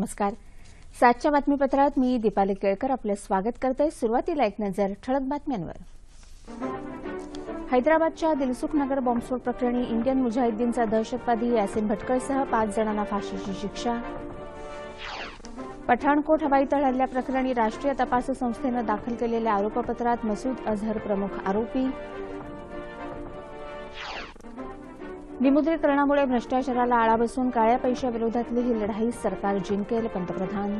नमस्कार. सातच्या बातमीपत्रात मी दीपाली केळकर आपलं स्वागत करते सुरुवातीला एक नजर ठळक बातम्यांवर. हैदराबादच्या दिलसुख नगर बॉम्बस्फोट प्रकरणी इंडियन मुजाहिद्दीनचा दहशतवादी यासिन भटकळसह पाच जणांना फाशीची शिक्षा. पठाणकोट हवाई तळ हल्ल्याप्रकरणी राष्ट्रीय तपास संस्थेनं दाखल केलेल्या आरोपपत्रात मसूद अझहर प्रमुख आरोपी विमुद्रीकरणामुळे भ्रष्टाचाराला आळा बसून काळ्या पैशाविरोधातली ही लढाई सरकार जिंकेल पंतप्रधान.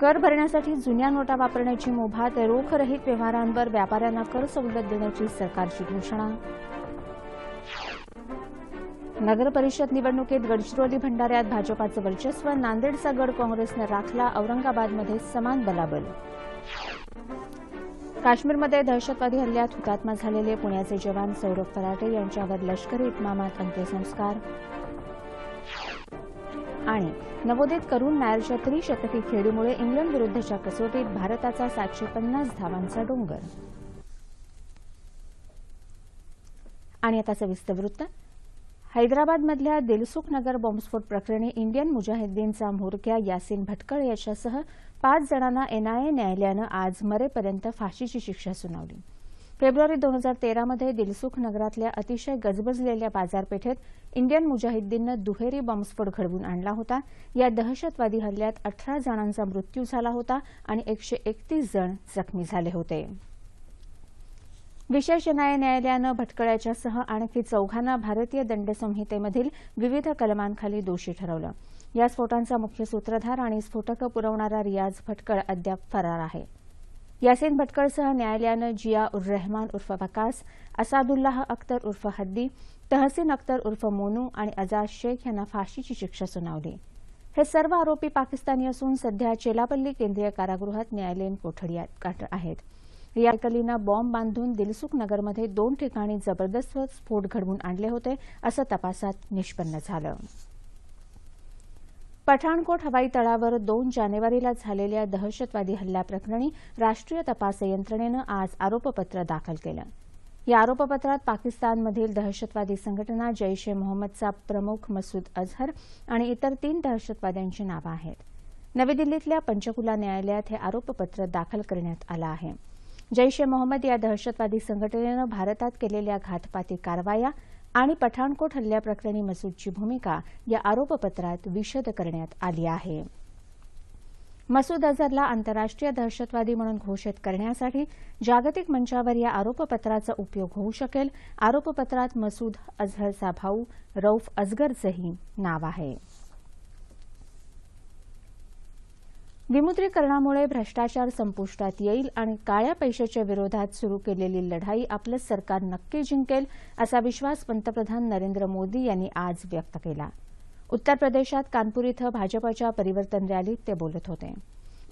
कर भरण्यासाठी जुन्या नोटा वापरण्याची मुभा ते रोखरहित व्यवहारांवर व्यापाऱ्यांना कर सवलत देण्याची सरकारची घोषणा. नगर परिषद निवडणुकीत गडचिरोली भंडाऱ्यात भाजपाचं वर्चस्व नांदेडचा गड काँग्रेसनं राखला औरंगाबादमध्ये समान बलाबल. काश्मीरमध्ये दहशतवादी हल्ल्यात हुतात्मा झालेले पुण्याचे जवान सौरभ फराटे यांच्यावर लष्करी इतमामात अंत्यसंस्कार. आणि नवोदित करून नायरच्या त्रिशतकी खेळीमुळे इंग्लंड विरुद्धच्या कसोटीत भारताचा सातशे पन्नास धावांचा डोंगर. आणि आता सविस्तर वृत्त. हैदराबादमधल्या दिलसुख नगर बॉम्बस्फोट प्रकरणी इंडियन मुजाहिद्दीनचा म्होरक्या यासिन भटकळ याच्यासह पाच जणांना एनआयए न्यायालयानं आज मरेपर्यंत फाशीची शिक्षा सुनावली. फेब्रुवारी दोन हजार तेरामध्ये दिलसुख नगरातल्या अतिशय गजबजलेल्या बाजारपेठेत इंडियन मुजाहिद्दीननं दुहेरी बॉम्बस्फोट घडवून आणला होता. या दहशतवादी हल्ल्यात अठरा जणांचा मृत्यू झाला होता आणि एकशे एकतीस जण जखमी झाले होते. विशेष न्याय न्यायालयानं भटकळ्याच्यासह आणखी चौघांना भारतीय दंड संहितेमधील विविध कलमांखाली दोषी ठरवलं. या स्फोटांचा मुख्य सूत्रधार आणि स्फोटकं पुरवणारा रियाज भटकळ अद्याप फरार आहे. यासिन भटकळसह न्यायालयानं जिया उर रहमान उर्फ वकास असादुल्लाह अख्तर उर्फ हद्दी तहसीन अख्तर उर्फ मोनू आणि अजाज शेख यांना फाशीची शिक्षा सुनावली. हे सर्व आरोपी पाकिस्तानी असून सध्या चेलापल्ली केंद्रीय कारागृहात न्यायालयीन कोठडी आहेत. रियाकलीनं बॉम्ब बांधून दिलसुख नगरमध्ये दोन ठिकाणी जबरदस्त स्फोट घडवून आणले होते असं तपासात निष्पन्न झालं. पठाणकोट हवाई तळावर दोन जानेवारीला झालेल्या दहशतवादी हल्ल्याप्रकरणी राष्ट्रीय तपास यंत्रणेनं आज आरोपपत्र दाखल केलं. या आरोपपत्रात पाकिस्तानमधील दहशतवादी संघटना जैश ए मोहम्मदचा प्रमुख मसूद अझहर आणि इतर तीन दहशतवाद्यांची नावं आहेत. नवी दिल्लीतल्या पंचकुला न्यायालयात हे आरोपपत्र दाखल करण्यात आलं आहे. जैश ए मोहम्मद या दहशतवादी संघटनेनं भारतात केलेल्या घातपाती कारवाया आणि पठाणकोट हल्ल्याप्रकरणी मसूदची भूमिका या आरोपपत्रात विशद करण्यात आली आहे. मसूद अझरला आंतरराष्ट्रीय दहशतवादी म्हणून घोषित करण्यासाठी जागतिक मंचावर या आरोपपत्राचा उपयोग होऊ शकेल. आरोपपत्रात मसूद अझहरचा भाऊ रौफ अजगरचंही नाव आहे. विमुद्रीकरणामुळे भ्रष्टाचार संपुष्टात येईल आणि काळ्या पैशाच्या विरोधात सुरू केलेली लढाई आपलं सरकार नक्की जिंकेल असा विश्वास पंतप्रधान नरेंद्र मोदी यांनी आज व्यक्त केला. उत्तर प्रदेशात कानपूर इथं भाजपाच्या परिवर्तन रॅलीत ते बोलत होते.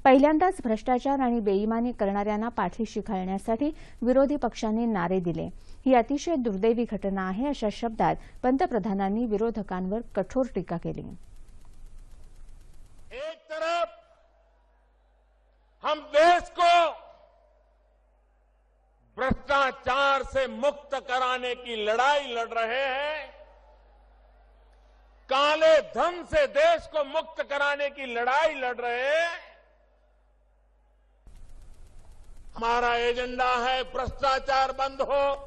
पहिल्यांदाच भ्रष्टाचार आणि बेईमानी करणाऱ्यांना पाठीशी घालण्यासाठी विरोधी पक्षांनी नारे दिले. ही अतिशय दुर्दैवी घटना आहे अशा शब्दात पंतप्रधानांनी विरोधकांवर कठोर टीका केली. हम देश को भ्रष्टाचार से मुक्त कराने की लड़ाई लड़ रहे हैं। काले धन से देश को मुक्त कराने की लड़ाई लड़ रहे हैं। हमारा एजेंडा है भ्रष्टाचार बंद हो।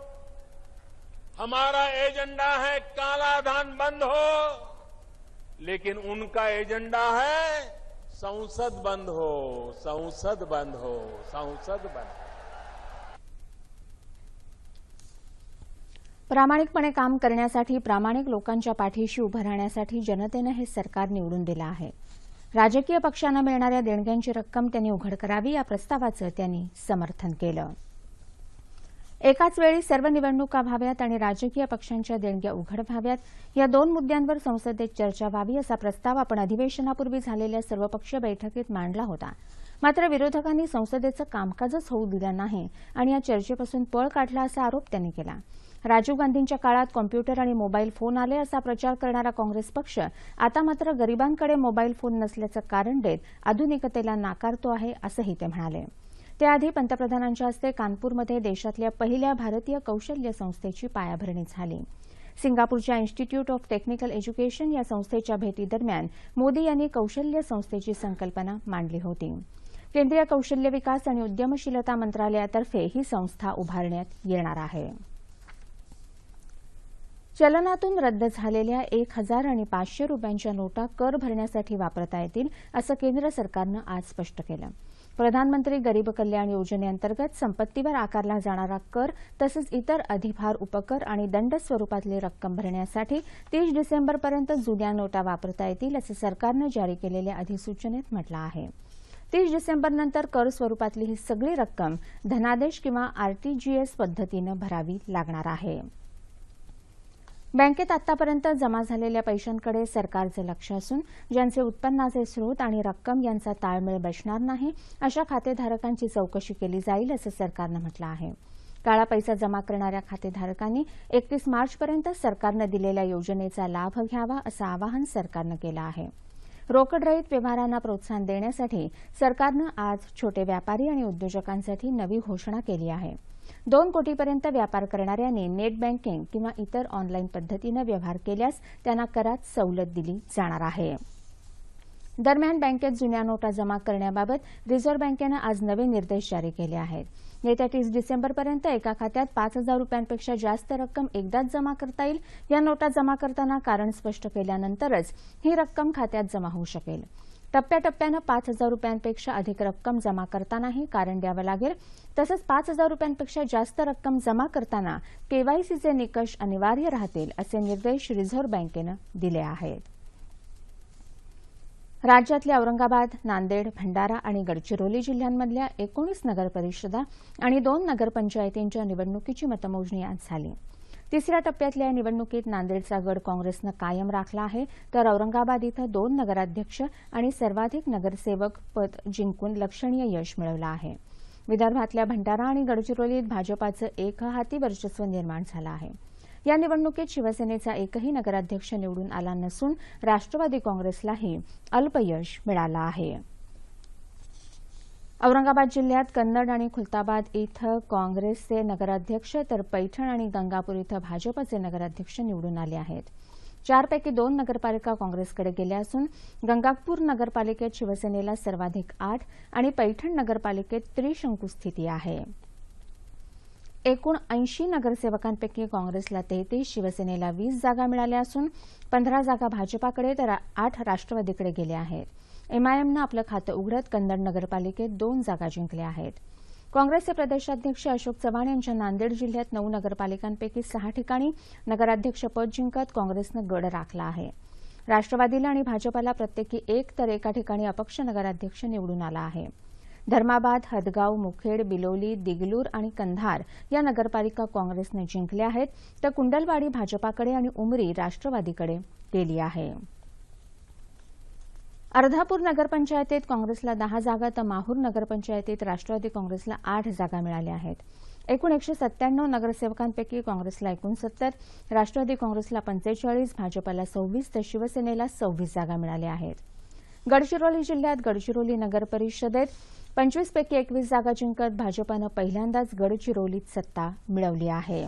हमारा एजेंडा है काला धन बंद हो। लेकिन उनका एजेंडा है संसद बंद हो संसद बंद हो संसद बंद हो. प्रामाणिकपणे काम करण्यासाठी प्रामाणिक लोकांच्या पाठीशी उभं राहण्यासाठी जनतेनं हे सरकार निवडून दिलं आहे. राजकीय पक्षांना मिळणाऱ्या देणग्यांची रक्कम त्यांनी उघड करावी या प्रस्तावाचं त्यांनी समर्थन केलं. एकाच वेळी सर्व निवडणुका व्हाव्यात आणि राजकीय पक्षांच्या देणग्या उघड व्हाव्यात. या दोन मुद्द्यांवर संसदेत चर्चा व्हावी असा प्रस्ताव आपण अधिवेशनापूर्वी झालेल्या सर्वपक्षीय बैठकीत मांडला होता. मात्र विरोधकांनी संसदेचं कामकाजच होऊ दिलं नाही आणि या चर्चेपासून पळ काढला असा आरोप त्यांनी केला. राजीव गांधींच्या काळात कॉम्प्युटर आणि मोबाईल फोन आले असा प्रचार करणारा काँग्रेस पक्ष आता मात्र गरिबांकडे मोबाईल फोन नसल्याचं कारण देत आधुनिकतेला नाकारतो आहे असंही ते म्हणाले. त्याआधी पंतप्रधानांच्या हस्ते कानपूरमध्ये देशातल्या पहिल्या भारतीय कौशल्य संस्थेची पायाभरणी झाली. सिंगापूरच्या इन्स्टिट्यूट ऑफ टेक्निकल एज्युकेशन या संस्थेच्या भेटीदरम्यान मोदी यांनी कौशल्य संस्थेची संकल्पना मांडली होती. केंद्रीय कौशल्य विकास आणि उद्यमशीलता मंत्रालयातर्फे ही संस्था उभारण्यात येणार आहे. चलनातून रद्द झालेल्या एक हजार आणि पाचशे रुपयांच्या नोटा कर भरण्यासाठी वापरता येतील असं केंद्र सरकारनं आज स्पष्ट केलं. प्रधानमंत्री गरीब कल्याण योजनेअंतर्गत संपत्तीवर आकारला जाणारा कर तसंच इतर अधिभार उपकर आणि दंड स्वरूपातली रक्कम भरण्यासाठी तीस डिसेंबरपर्यंत जुन्या नोटा वापरता येतील असं सरकारनं जारी केलेल्या अधिसूचनेत म्हटलं आहे. तीस डिसेंबरनंतर कर स्वरूपातली ही सगळी रक्कम धनादेश किंवा आरटीजीएस पद्धतीनं भरावी लागणार आहे. बँकेत आतापर्यंत जमा झालेल्या पैशांकडे सरकारचं लक्ष असून ज्यांचे उत्पन्नाचे स्रोत आणि रक्कम यांचा ताळमेळ बसणार नाही अशा खातेधारकांची चौकशी केली जाईल असं सरकारनं म्हटलं आहे. काळा पैसा जमा करणाऱ्या खातेधारकांनी एकतीस मार्चपर्यंत सरकारनं दिलेल्या योजनेचा लाभ घ्यावा असं आवाहन सरकारनं केलं आहे. रोकडरहित व्यवहारांना प्रोत्साहन देण्यासाठी सरकारनं आज छोटे व्यापारी आणि उद्योजकांसाठी नवी घोषणा केली आहे. दोन कोटीपर्यंत व्यापार करणाऱ्यांनी नेट बँकिंग किंवा इतर ऑनलाईन पद्धतीनं व्यवहार केल्यास त्यांना करात सवलत दिली जाणार आहे. दरम्यान बँकेत जुन्या नोटा जमा करण्याबाबत रिझर्व्ह बँकेनं आज नवे निर्देश जारी केले आहेत. येत्या तीस डिसेंबरपर्यंत एका खात्यात पाच हजार रुपयांपेक्षा जास्त रक्कम एकदाच जमा करता येईल. या नोटा जमा करताना कारण स्पष्ट केल्यानंतरच ही रक्कम खात्यात जमा होऊ शकेल. टप्प्याटप्प्यानं पाच हजार रुपयांपेक्षा अधिक रक्कम जमा करतानाही कारण द्यावं लागेल. तसंच पाच हजार रुपयांपेक्षा जास्त रक्कम जमा करताना केवायसीचे निकष अनिवार्य राहतील असे निर्देश रिझर्व्ह बँकेनं दिले आहेत. राज्यातल्या औरंगाबाद नांदेड भंडारा आणि गडचिरोली जिल्ह्यांमधल्या एकोणीस नगरपरिषदा आणि दोन नगरपंचायतींच्या निवडणुकीची मतमोजणी आज झाली. तिसऱ्या टप्प्यातल्या या निवडणुकीत नांदेडचा गड काँग्रेसनं कायम राखला आहे. तर औरंगाबाद इथं दोन नगराध्यक्ष आणि सर्वाधिक नगरसेवक पद जिंकून लक्षणीय यश मिळवलं आहे. विदर्भातल्या भंडारा आणि गडचिरोलीत भाजपाचं एक हाती वर्चस्व निर्माण झालं आहे. या निवडणुकीत शिवसेनेचा एकही नगराध्यक्ष निवडून आला नसून राष्ट्रवादी काँग्रेसलाही अल्पयश मिळालं आहे. औरंगाबाद जिल्ह्यात कन्नड आणि खुलताबाद इथं काँग्रेसचे नगराध्यक्ष तर पैठण आणि गंगापूर इथं भाजपचे नगराध्यक्ष निवडून आले आहेत. चारपैकी दोन नगरपालिका काँग्रेसकडे गेल्या असून गंगापूर नगरपालिकेत शिवसेनेला सर्वाधिक आठ आणि पैठण नगरपालिकेत त्रिशंकू स्थिती आहे. एकूण ऐंशी नगरसेवकांपैकी काँग्रेसला तेहतीस शिवसेनेला वीस जागा मिळाल्या असून पंधरा जागा भाजपाकडे तर आठ राष्ट्रवादीकडे गेल्या आहेत. एमआयएमनं आपलं खातं उघडत कन्नड नगरपालिकेत दोन जागा जिंकल्या आहेत. काँग्रेसचे प्रदेशाध्यक्ष अशोक चव्हाण यांच्या नांदेड जिल्ह्यात नऊ नगरपालिकांपैकी सहा ठिकाणी नगराध्यक्षपद जिंकत काँग्रेसनं गड राखला आहे. राष्ट्रवादीला आणि भाजपाला प्रत्येकी एक तर एका ठिकाणी अपक्ष नगराध्यक्ष निवडून आला आहे. धर्माबाद हदगाव मुखेड बिलोली दिगलूर आणि कंधार या नगरपालिका काँग्रेसनं जिंकल्या आहेत. तर कुंडलवाडी भाजपाकडे आणि उमरी राष्ट्रवादीकडे गेली आहे. अर्धापूर नगरपंचायतीत काँग्रेसला दहा जागा तर माहूर नगरपंचायतीत राष्ट्रवादी काँग्रेसला आठ जागा मिळाल्या आहेत. एकूण एकशे सत्त्याण्णव नगरसेवकांपैकी काँग्रेसला एकोणसत्तर राष्ट्रवादी काँग्रेसला पंचेचाळीस भाजपाला सव्वीस तर शिवसेनेला सव्वीस जागा मिळाल्या आहेत. गडचिरोली जिल्ह्यात गडचिरोली नगर परिषदेत पंचवीसपैकी एकवीस जागा जिंकत भाजपानं पहिल्यांदाच गडचिरोलीत सत्ता मिळवली आहे.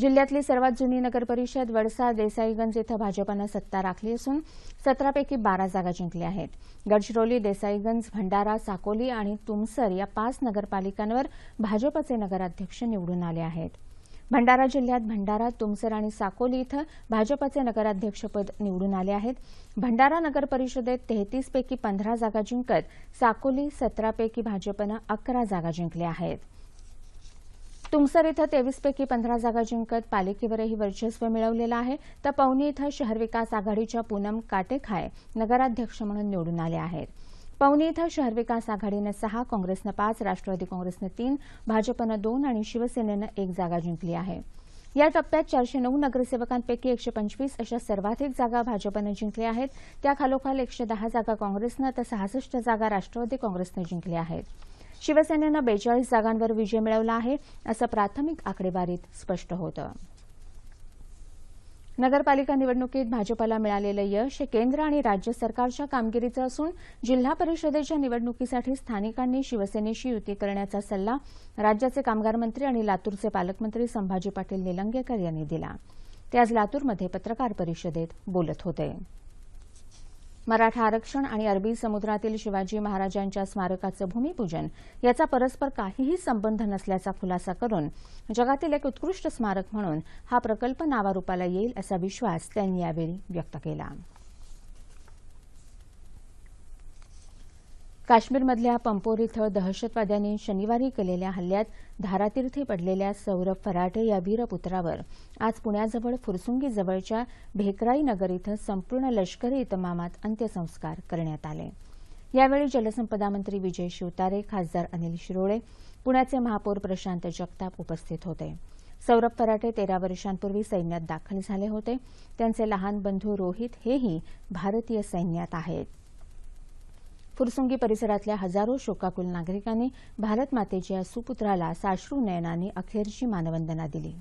जिल्ह्यातली सर्वात जुनी नगरपरिषद वडसा देसाईगंज इथं भाजपानं सत्ता राखली असून सतरापैकी बारा जागा जिंकल्या आहेत. गडचिरोली देसाईगंज भंडारा साकोली आणि तुमसर या पाच नगरपालिकांवर भाजपचे नगराध्यक्ष निवडून आले आहेत. भंडारा जिल्ह्यात भंडारा तुमसर आणि साकोली इथं भाजपचे नगराध्यक्षपद निवडून आले आहेत. भंडारा नगर परिषदेत तेहतीसपैकी पंधरा जागा जिंकत साकोली सतरापैकी भाजपनं अकरा जागा जिंकल्या आहेत. तुमसर इथं तेवीसपैकी पंधरा जागा जिंकत पालिकेवरही वर्चस्व मिळवलेलं आहे. तर पवनी इथं शहर विकास आघाडीच्या पूनम काटेखाय नगराध्यक्ष म्हणून निवडून आले आहेत. पवनी इथं शहर विकास आघाडीनं सहा काँग्रेसनं पाच राष्ट्रवादी काँग्रेसनं तीन भाजपनं दोन आणि शिवसेनेनं एक जागा जिंकली आहे. या टप्प्यात चारशे नऊ नगरसेवकांपैकी एकशे पंचवीस अशा सर्वाधिक जागा भाजपनं जिंकल्या आहेत. त्या खालोखाल एकशे दहा जागा काँग्रेसनं तर सहासष्ट जागा राष्ट्रवादी काँग्रेसनं जिंकल्या आहेत. शिवसेनेनं बेचाळीस जागांवर विजय मिळवला आहे असं प्राथमिक आकडेवारीत स्पष्ट होतं. नगरपालिका निवडणुकीत भाजपला मिळालेलं यश हे केंद्र आणि राज्य सरकारच्या कामगिरीचं असून जिल्हा परिषदेच्या निवडणुकीसाठी स्थानिकांनी शिवसेनेशी युती करण्याचा सल्ला राज्याचे कामगार मंत्री आणि लातूरचे पालकमंत्री संभाजी पाटील निलंगेकर यांनी दिला. ते आज लातूरमध्ये पत्रकार परिषदेत बोलत होते. मराठा आरक्षण आणि अरबी समुद्रातील शिवाजी महाराजांच्या स्मारकाचं भूमिपूजन याचा परस्पर काहीही संबंध नसल्याचा खुलासा करून जगातील एक उत्कृष्ट स्मारक म्हणून हा प्रकल्प नावारूपाला येईल असा विश्वास त्यांनी यावेळी व्यक्त केला. काश्मीरमधल्या पंपोर इथं दहशतवाद्यांनी शनिवारी केलेल्या हल्ल्यात धारातीर्थी पडलेल्या सौरभ फराटे या वीरपुत्रावर. आज पुण्याजवळ फुरसुंगीजवळच्या भेकराई नगर इथं संपूर्ण लष्करी इतमामात अंत्यसंस्कार करण्यात आले. यावेळी जलसंपदा मंत्री विजय शिवतारे खासदार अनिल शिरोळे पुण्याचे महापौर प्रशांत जगताप उपस्थित होते. सौरभ फराटे तेरा वर्षांपूर्वी सैन्यात दाखल झाले होते. त्यांचे लहान बंधू रोहित हेही भारतीय सैन्यात आहेत. फुरसुंगी परिसरातल्या हजारो शोकाकुल नागरिकांनी भारतमातेच्या सुपुत्राला साश्रू नयनांनी अखेरची मानवंदना दिली.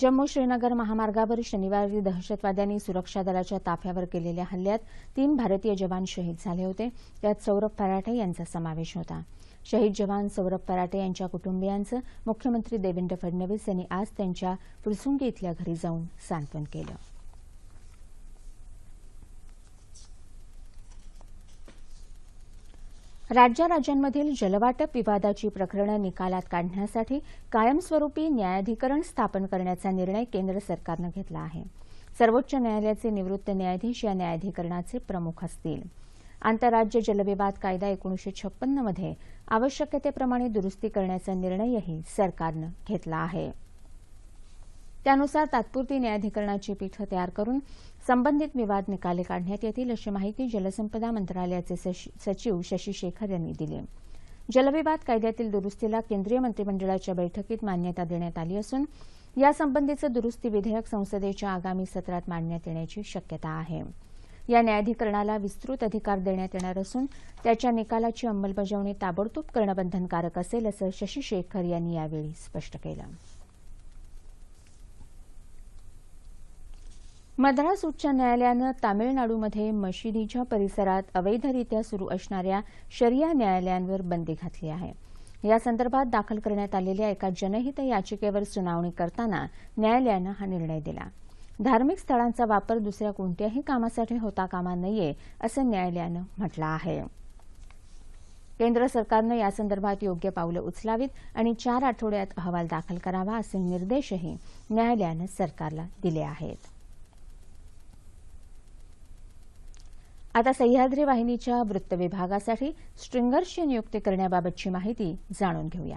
जम्मू श्रीनगर महामार्गावर शनिवारी दहशतवाद्यांनी सुरक्षा दलाच्या ताफ्यावर केलेल्या हल्ल्यात तीन भारतीय जवान शहीद झाले होते. त्यात सौरभ फराटे यांचा समावेश होता. शहीद जवान सौरभ फराटे यांच्या कुटुंबियांचं मुख्यमंत्री देवेंद्र फडणवीस यांनी आज त्यांच्या फुलसुंगी इथल्या घरी जाऊन सांत्वन केलं. राज्याराज्यांमधील जलवाटप विवादाची प्रकरणं निकालात काढण्यासाठी कायमस्वरूपी न्यायाधिकरण स्थापन करण्याचा निर्णय केंद्र सरकारनं घेतला आहे. सर्वोच्च न्यायालयाचे निवृत्त न्यायाधीश या न्यायाधिकरणाचे प्रमुख असतील. आंतरराज्य जलविवाद कायदा एकोणीशे छप्पन्नमध्ये आवश्यकतेप्रमाणे दुरुस्ती करण्याचा निर्णयही सरकारनं घेतला आहे. त्यानुसार तात्पुरती न्यायाधिकरणाची पीठं तयार करून संबंधित विवाद निकाले काढण्यात येतील अशी माहिती जलसंपदा मंत्रालयाचे सचिव शशी शेखर यांनी दिली. जलविवाद कायद्यातील दुरुस्तीला केंद्रीय मंत्रिमंडळाच्या बैठकीत मान्यता देण्यात आली असून यासंबंधीचं दुरुस्ती विधेयक संसदेच्या आगामी सत्रात मांडण्यात येण्याची शक्यता आहे. या न्यायाधिकरणाला विस्तृत अधिकार देण्यात येणार असून त्याच्या निकालाची अंमलबजावणी ताबडतोब करणं बंधनकारक असेल असं शशी शेखर यांनी यावेळी स्पष्ट केलं. मद्रास उच्च न्यायालयानं तामिळनाडूमध्ये मशिदीच्या परिसरात अवैधरित्या सुरू असणाऱ्या शरिया न्यायालयांवर बंदी घातली आहे. यासंदर्भात दाखल करण्यात आलेल्या एका जनहित याचिकेवर सुनावणी करताना न्यायालयानं हा निर्णय दिला. धार्मिक स्थळांचा वापर दुसऱ्या कोणत्याही कामासाठी होता कामा नये असं न्यायालयानं म्हटलं आहे. केंद्र सरकारनं यासंदर्भात योग्य पावलं उचलावीत आणि चार आठवड्यात अहवाल दाखल करावा असे निर्देशही न्यायालयानं सरकारला दिले आहेत. आता सह्याद्री वाहिनीच्या वृत्त विभागासाठी स्ट्रिंगर्सची नियुक्ती करण्याबाबतची माहिती जाणून घेऊया.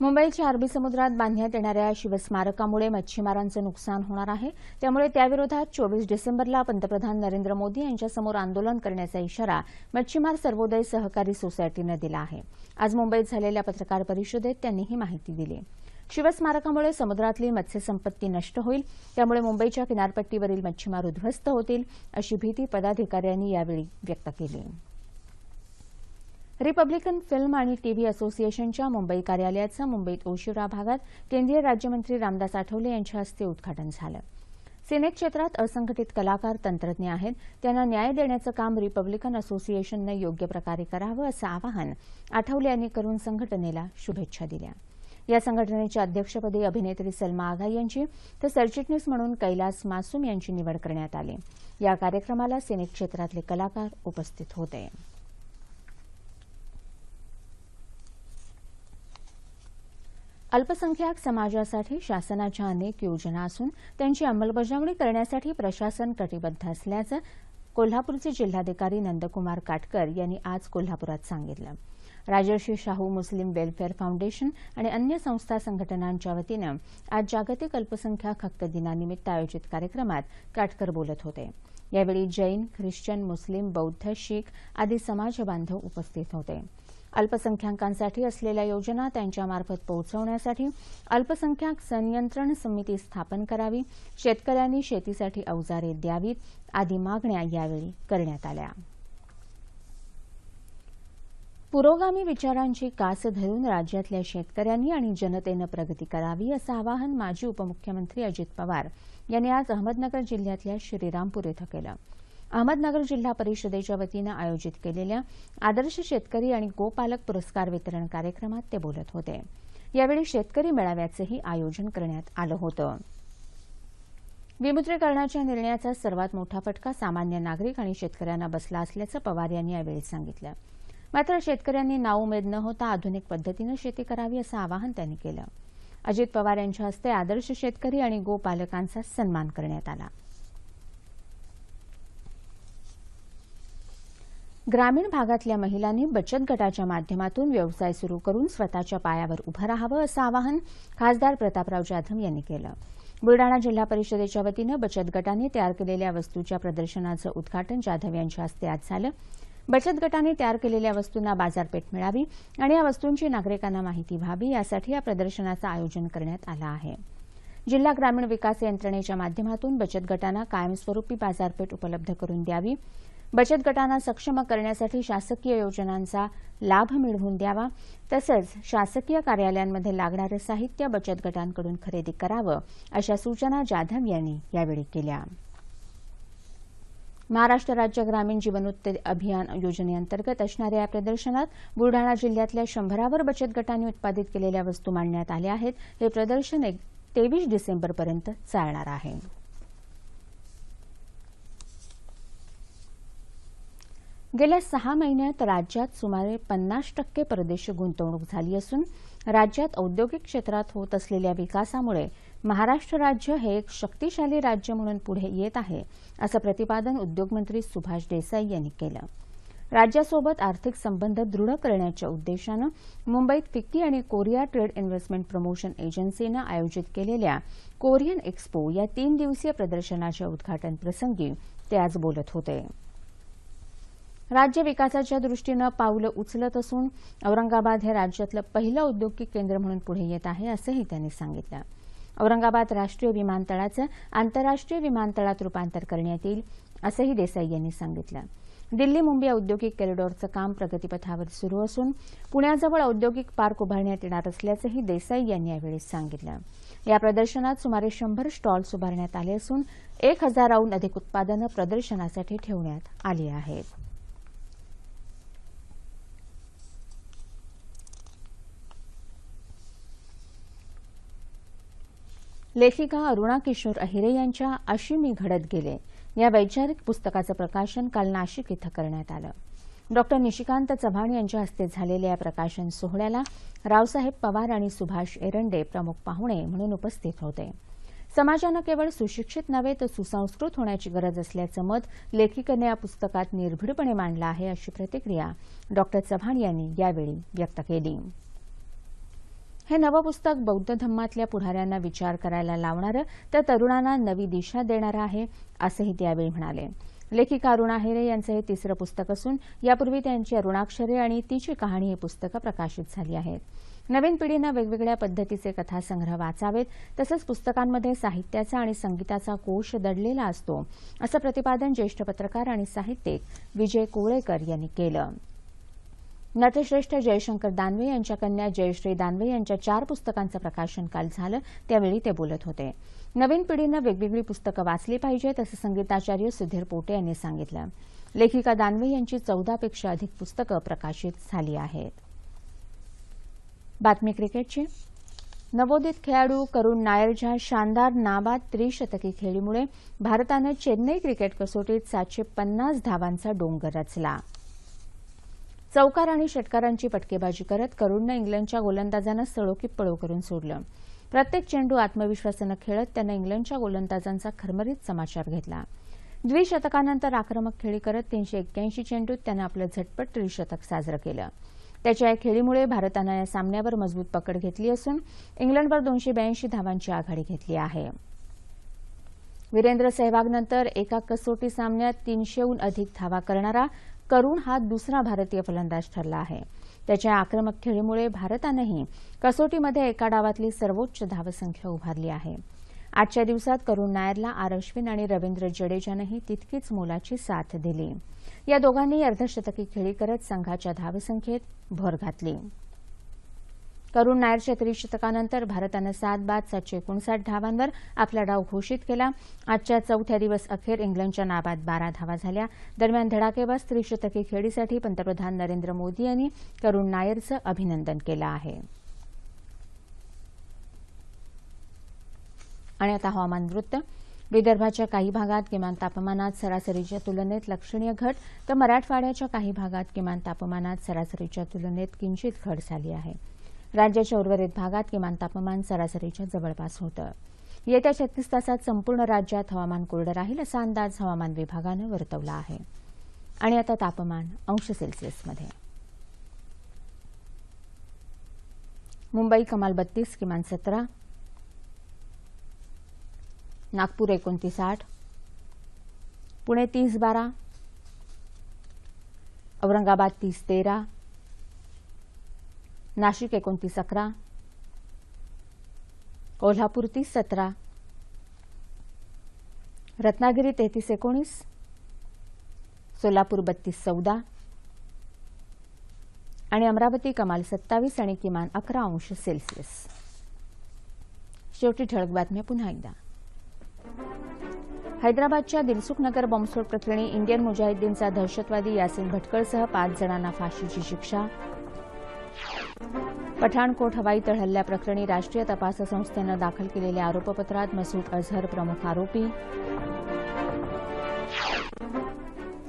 मुंबईच्या अरबी समुद्रात बांधण्यात येणाऱ्या शिवस्मारकामुळे मच्छीमारांचं नुकसान होणार आहे. त्यामुळे त्याविरोधात चोवीस डिसेंबरला पंतप्रधान नरेंद्र मोदी यांच्यासमोर आंदोलन करण्याचा इशारा मच्छीमार सर्वोदय सहकारी सोसायटीनं दिला आहे. आज मुंबईत झालेल्या पत्रकार परिषदेत त्यांनी ही माहिती दिली. शिवस्मारकामुळे समुद्रातली मत्स्यसंपत्ती नष्ट होईल. त्यामुळे मुंबईच्या किनारपट्टीवरील मच्छीमार उद्ध्वस्त होतील अशी भीती पदाधिकाऱ्यांनी यावेळी व्यक्त केली. रिपब्लिकन फिल्म आणि टीव्ही असोसिएशनच्या मुंबई कार्यालयाचं मुंबईत ओशिवरा भागात केंद्रीय राज्यमंत्री रामदास आठवले यांच्या हस्ते उद्घाटन झालं. सिने क्षेत्रात असंघटित कलाकार तंत्रज्ञ आहेत. त्यांना न्याय देण्याचं काम रिपब्लिकन असोसिएशननं योग्य प्रकारे करावं असं आवाहन आठवले यांनी करून संघटनेला शुभेच्छा दिल्या. या संघटनेच्या अध्यक्षपदी अभिनेत्री सलमा आघा यांची तर सरचिटणीस म्हणून कैलास मासूम यांची निवड करण्यात आली. या कार्यक्रमाला सिने क्षेत्रातले कलाकार उपस्थित होते. अल्पसंख्याक समाजासाठी शासनाच्या अनेक योजना असून त्यांची अंमलबजावणी करण्यासाठी प्रशासन कटिबद्ध असल्याचं कोल्हापूरचे जिल्हाधिकारी नंदकुमार काटकर यांनी आज कोल्हापुरात सांगितलं. Rajarshi Shahu Muslim welfare foundation आणि अन्य संस्था संघटनांच्या वतीनं आज जागतिक अल्पसंख्याक हक्क दिनानिमित्त आयोजित कार्यक्रमात काटकर बोलत होते. यावेळी जैन ख्रिश्चन मुस्लिम बौद्ध शीख आदी समाजबांधव उपस्थित होते. अल्पसंख्याकांसाठी असलेल्या योजना त्यांच्यामार्फत पोहोचवण्यासाठी अल्पसंख्याक संनियंत्रण समिती स्थापन करावी शेतकऱ्यांनी शेतीसाठी अवजारे द्यावीत आदी मागण्या यावेळी करण्यात आल्या. पुरोगामी विचारांची कास धरून राज्यातल्या शेतकऱ्यांनी आणि जनतेनं प्रगती करावी असं आवाहन माजी उपमुख्यमंत्री अजित पवार यांनी आज अहमदनगर जिल्ह्यातल्या श्रीरामपूर इथं केलं. अहमदनगर जिल्हा परिषदेच्या वतीनं आयोजित केलेल्या आदर्श शेतकरी आणि गोपालक पुरस्कार वितरण कार्यक्रमात ते बोलत होते. यावेळी शेतकरी मेळाव्याचंही आयोजन करण्यात आलं होतं. विमुद्रीकरणाच्या निर्णयाचा सर्वात मोठा फटका सामान्य नागरिक आणि शेतकऱ्यांना बसला असल्याचं पवार यांनी यावेळी सांगितलं. मात्र शेतकऱ्यांनी नाउमेद न होता आधुनिक पद्धतीनं शेती करावी असं आवाहन त्यांनी केलं. अजित पवार यांच्या हस्ते आदर्श शेतकरी आणि गोपालकांचा सन्मान करण्यात आला. ग्रामीण भागातल्या महिलांनी बचत गटाच्या माध्यमातून व्यवसाय सुरू करून स्वतःच्या पायावर उभं राहावं असं आवाहन खासदार प्रतापराव जाधव यांनी केलं. बुलडाणा जिल्हा परिषदेच्या वतीनं बचत गटांनी तयार केलेल्या वस्तूच्या प्रदर्शनाचं उद्घाटन जाधव यांच्या हस्ते आज झालं. बचत गटाने तयार केलेल्या वस्तूंना बाजारपेठ मिळावी आणि या वस्तूंची नागरिकांना माहिती व्हावी यासाठी या प्रदर्शनाचं आयोजन करण्यात आलं आहे. जिल्हा ग्रामीण विकास यंत्रणेच्या माध्यमातून बचत गटांना कायमस्वरूपी बाजारपेठ उपलब्ध करून द्यावी. बचत गटांना सक्षम करण्यासाठी शासकीय योजनांचा लाभ मिळवून द्यावा. तसंच शासकीय कार्यालयांमध्ये लागणारं साहित्य बचत गटांकडून खरेदी करावं अशा सूचना जाधव यांनी यावेळी केल्या. महाराष्ट्र राज्य ग्रामीण जीवनोत्तर अभियान योजनेअंतर्गत असणाऱ्या या प्रदर्शनात बुलडाणा जिल्ह्यातल्या शंभरावर बचत गटांनी उत्पादित केलेल्या वस्तू मांडण्यात आल्या आहेत. हे प्रदर्शन एक तेवीस डिसेंबरपर्यंत चालणार आहे. गेल्या सहा महिन्यात राज्यात सुमारे पन्नास टक्के परदेशी गुंतवणूक झाली असून राज्यात औद्योगिक क्षेत्रात होत असलेल्या विकासामुळे महाराष्ट्र राज्य हे एक शक्तिशाली राज्य म्हणून पुढे येत आहे असं प्रतिपादन उद्योगमंत्री सुभाष देसाई यांनी केलं. राज्यासोबत आर्थिक संबंध दृढ करण्याच्या उद्देशानं मुंबईत फिक्की आणि कोरिया ट्रेड इन्व्हेस्टमेंट प्रमोशन एजन्सीनं आयोजित केलेल्या कोरियन एक्स्पो या तीन दिवसीय प्रदर्शनाच्या उद्घाटन प्रसंगी ते आज बोलत होते. राज्य विकासाच्या दृष्टीनं पावलं उचलत असून औरंगाबाद हे राज्यातलं पहिलं औद्योगिक केंद्र म्हणून पुढे येत आहे असंही त्यांनी सांगितलं. औरंगाबाद राष्ट्रीय विमानतळाचं आंतरराष्ट्रीय विमानतळात रुपांतर करण्यात येईल असंही देसाई यांनी सांगितलं. दिल्ली मुंबई औद्योगिक कॉरिडॉरचं काम प्रगतीपथावर सुरू असून पुण्याजवळ औद्योगिक पार्क उभारण्यात येणार असल्याचंही देसाई यांनी यावेळी सांगितलं. या प्रदर्शनात सुमारे शंभर स्टॉल्स उभारण्यात आले असून एक हजाराहून अधिक उत्पादनं प्रदर्शनासाठी ठेवण्यात आली आहेत. लेखिका अरुणा किशोर अहिरे यांच्या अशी मी घडत गेले. या वैचारिक पुस्तकाचं प्रकाशन काल नाशिक इथं करण्यात आलं. डॉक्टर निशिकांत चव्हाण यांच्या हस्ते झालेल्या या प्रकाशन सोहळ्याला रावसाहेब पवार आणि सुभाष एरंडे प्रमुख पाहुणे म्हणून उपस्थित होते. समाजानं केवळ सुशिक्षित नव्हे तर सुसंस्कृत होण्याची गरज असल्याचं मत लेखिकेनं या पुस्तकात निर्भीडपणे मांडलं आहे अशी प्रतिक्रिया डॉक्टर चव्हाण यांनी यावेळी व्यक्त केली. हे नवं पुस्तक बौद्ध धम्मातल्या पुढाऱ्यांना विचार करायला लावणारं तर तरुणांना नवी दिशा देणारं आहे असंही त्यावेळी म्हणाले. लेखिका अरुणा हेरे यांचं हे तिसरं पुस्तक असून यापूर्वी त्यांची अरुणाक्षरे आणि तिची कहाणी ही पुस्तकं प्रकाशित झाली आहेत. नवीन पिढीनं वेगवेगळ्या पद्धतीचे कथासंग्रह वाचावेत तसंच पुस्तकांमध्ये साहित्याचा आणि संगीताचा कोश दडलेला असतो असं प्रतिपादन ज्येष्ठ पत्रकार आणि साहित्यिक विजय कोळेकर यांनी केलं. नटश्रेष्ठ जयशंकर दानवे यांच्या कन्या जयश्री दानवे यांच्या चार पुस्तकांचं प्रकाशन काल झालं. त्यावेळी ते बोलत होते. नवीन पिढीनं वेगवेगळी पुस्तकं वाचली पाहिजेत असं संगीताचार्य सुधीर पोटे यांनी सांगितलं. लेखिका दानवे यांची चौदापेक्षा अधिक पुस्तकं प्रकाशित झाली आहेत. बातमी क्रिकेटची. नवोदित खेळाडू करुण नायरच्या शानदार नाबाद त्रिशतकी खेळीमुळे भारतानं चेन्नई क्रिकेट कसोटीत सातशे पन्नास धावांचा डोंगर रचला. चौकार आणि षटकारांची पटकेबाजी करत करुणनं इंग्लंडच्या गोलंदाजांना सळोकी पळो करून सोडलं. प्रत्येक चेंडू आत्मविश्वासानं खेळत त्यानं इंग्लंडच्या गोलंदाजांचा खरमरीत समाचार घेतला. द्विशतकानंतर आक्रमक खेळी करत तीनशे एक्क्याऐंशी चेंडूत त्यानं आपलं झटपट त्रिशतक साजरं केलं. त्याच्या या खेळीमुळे भारतानं या सामन्यावर मजबूत पकड घेतली असून इंग्लंडवर दोनशे ब्याऐंशी धावांची आघाडी घेतली आहे. वीरेंद्र सहवागनंतर एका कसोटी सामन्यात तीनशेहून अधिक धावा करणारा करुण हा दुसरा भारतीय फलंदाज ठरला आहे. त्याच्या आक्रमक खेळीमुळे भारतानंही कसोटीमध्ये एका डावातली सर्वोच्च धावसंख्या उभारली आहे. आजच्या दिवसात करुण नायरला आर अश्विन आणि रवींद्र जडेजानंही तितकीच मोलाची साथ दिली. या दोघांनी अर्धशतकी खेळी करत संघाच्या धावसंख्येत भर घातली. करुण नायरच्या त्रिशतकानंतर भारतानं सात बाद सातशे एकोणसाठ धावांवर आपला डाव घोषित केला. आजच्या चौथ्या दिवस अखेर इंग्लंडच्या नाबाद बारा धावा झाल्या. दरम्यान धडाकेबाज त्रिशतकी खेळीसाठी पंतप्रधान नरेंद्र मोदी यांनी करुण नायरचं अभिनंदन केलं आहे. आणि आता हवामान वृत्त. विदर्भाच्या काही भागात किमान तापमानात सरासरीच्या तुलनेत लक्षणीय घट तर मराठवाड्याच्या काही भागात किमान तापमानात सरासरीच्या तुलनेत किंचित घट झाली आहे. राज्याच्या उर्वरित भागात किमान तापमान सरासरीच्या जवळपास होतं. येत्या छत्तीस तासात संपूर्ण राज्यात हवामान कोरडं राहील असा अंदाज हवामान विभागानं वर्तवला आहे. आणि आता तापमान अंश सेल्सिअसमध्ये. मुंबई कमाल बत्तीस किमान सतरा. नागपूर एकोणतीस आठ. पुणे तीस बारा. औरंगाबाद तीस तेरा. नाशिक एकोणतीस अकरा. कोल्हापूर तीस सतरा. रत्नागिरी तेहतीस एकोणीस. सोलापूर बत्तीस चौदा. आणि अमरावती कमाल सत्तावीस आणि किमान अकरा अंश सेल्सिअस. शेवटी ठळक बातम्या पुन्हा एकदा. हैदराबादच्या दिलसुख नगर बॉम्बस्फोट प्रकरणी इंडियन मुजाहिद्दीनचा दहशतवादी यासिन भटकळसह पाच जणांना फाशीची शिक्षा. पठाणकोट हवाई तळ हल्ल्याप्रकरणी राष्ट्रीय तपास संस्थेनं दाखल केलेल्या आरोपपत्रात मसूद अझहर प्रमुख आरोपी.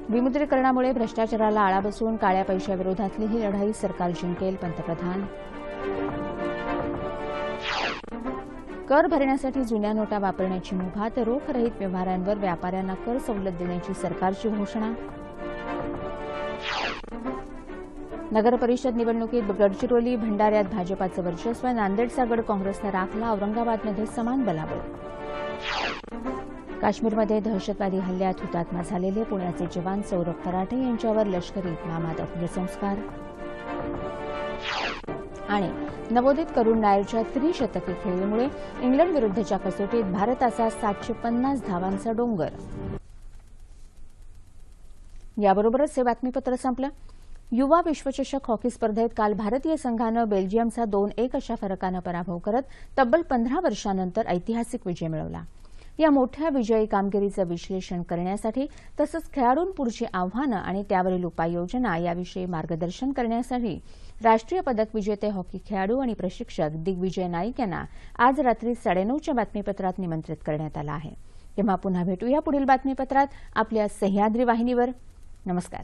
विमुद्रीकरणामुळे भ्रष्टाचाराला आळा बसून काळ्या पैशाविरोधातली ही लढाई सरकार जिंकेल पंतप्रधान. कर भरण्यासाठी जुन्या नोटा वापरण्याची मुभा तर रोखरहित व्यवहारांवर व्यापाऱ्यांना कर सवलत देण्याची सरकारची घोषणा. नगरपरिषद निवडणुकीत गडचिरोली भंडाऱ्यात भाजपाचं वर्चस्व नांदेडचा गड काँग्रेसनं राखला औरंगाबादमध्ये समान बलाबळ काश्मीरमध्ये दहशतवादी हल्ल्यात हुतात्मा झालेले पुण्याचे जवान सौरभ फराटे यांच्यावर लष्करी इतमामात अंत्यसंस्कार आणि नवोदित करुण नायरच्या त्रिशतकी खेळीमुळे इंग्लंड विरुद्धच्या कसोटीत भारताचा सातशे पन्नास धावांचा डोंगर. याबरोबरच हे बातमीपत्र संपलं. युवा विश्वचषक हॉकी स्पर्धेत काल भारतीय संघानं बेल्जियमचा दोन एक अशा फरकानं पराभव करत तब्बल पंधरा वर्षानंतर ऐतिहासिक विजय मिळवला. या मोठ्या विजयी कामगिरीचं विश्लेषण करण्यासाठी तसंच खेळाडूंपुढची आव्हानं आणि त्यावरील उपाययोजना याविषयी मार्गदर्शन करण्यासाठी राष्ट्रीय पदक विजेते हॉकी खेळाडू आणि प्रशिक्षक दिग्विजय नाईक यांना आज रात्री साडेनऊच्या बातमीपत्रात निमंत्रित करण्यात आलं आहे. तेव्हा पुन्हा भेटूया पुढील बातमीपत्रात आपल्या सह्याद्री वाहिनीवर. नमस्कार.